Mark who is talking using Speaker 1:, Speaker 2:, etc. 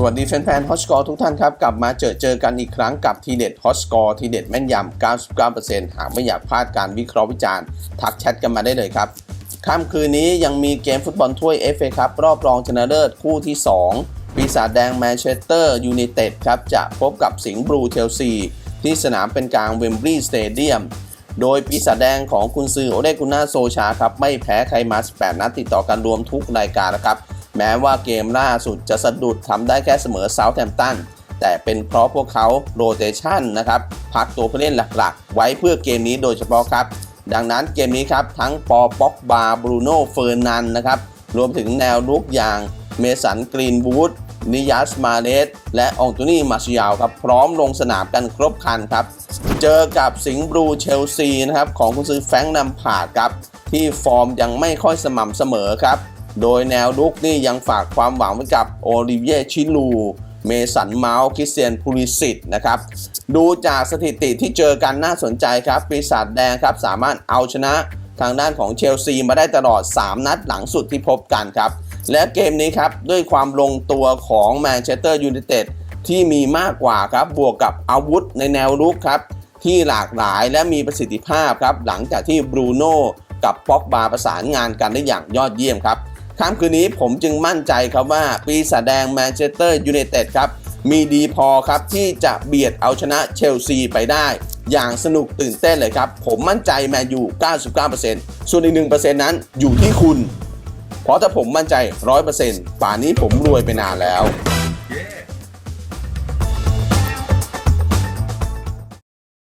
Speaker 1: สวัสดีแฟนๆฮอสกอร์ทุกท่านครับ กลับมาเจอเจอกันอีกครั้งกับทีเด็ดฮอสกอร์ทีเด็ดแม่นยำ 99%หากไม่อยากพลาดการวิเคราะห์วิจารณ์ ทักแชทกันมาได้เลยครับ ค่ำคืนนี้ยังมีเกมฟุตบอลถ้วย FA ครับ รอบรองชนะเลิศคู่ที่ 2 ปีศาจแดงแมนเชสเตอร์ยูไนเต็ดครับ จะพบกับสิงห์บลูเชลซี ที่สนามเป็นกลางเวมบลีย์สเตเดียมโดยปีศาจแดงของคุณซือโอเดกุน่าโซชาครับไม่แพ้ใครมา 18 นัดติดต่อกันรวมทุกรายการนะครับ แม้ว่าเกมล่าสุดจะสะดุดทำได้แค่เสมอเซาท์แฮมป์ตันแต่เป็นเพราะพวกเขาโรเตชันนะครับพักตัวผู้เล่นหลักๆ ไว้เพื่อเกมนี้โดยเฉพาะครับ ดังนั้นเกมนี้ครับ ทั้งปอป็อกบาบรูโน่เฟอร์นันนะครับรวมถึงแนวลุกอย่างเมสันกรีนวูดนิยัสมาเดสและองตูนี่มาชิยาวครับ พร้อมลงสนามกันครบคันครับ เจอกับสิงห์บลูเชลซีนะครับของคุณซื้อแฟงนำผาดครับ ที่ฟอร์มยังไม่ค่อยสม่ำเสมอครับ โดยแนวลุกนี่ยังฝากความหวังไว้กับโอลิเวียชิลูเมสันเมาส์คริสเตียนพูลิสิตนะครับ ดูจากสถิติที่เจอกันน่าสนใจครับปีศาจแดงครับ สามารถเอาชนะทางด้านของเชลซีมาได้ตลอด 3 นัดหลังสุดที่พบกันครับ และเกมนี้ครับ ด้วยความลงตัวของแมนเชสเตอร์ยูไนเต็ดที่มีมากกว่าครับ บวกกับอาวุธในแนวรุกครับ ที่หลากหลายและมีประสิทธิภาพครับ หลังจากที่บรูโน่กับป็อกบาประสานงานกันได้อย่างยอดเยี่ยมครับ ค่ำคืนนี้ผมจึงมั่นใจครับว่าปีศาจแดงแมนเชสเตอร์ยูไนเต็ดครับมีดีพอครับที่จะเบียดเอาชนะเชลซีไปได้ อย่างสนุกตื่นเต้นเลยครับ ผมมั่นใจแมนยู 99%ส่วนอีก 1%นั้นอยู่ที่คุณ เพราะถ้าผมมั่นใจ 100%ป่านนี้ผมรวยไปนานแล้ว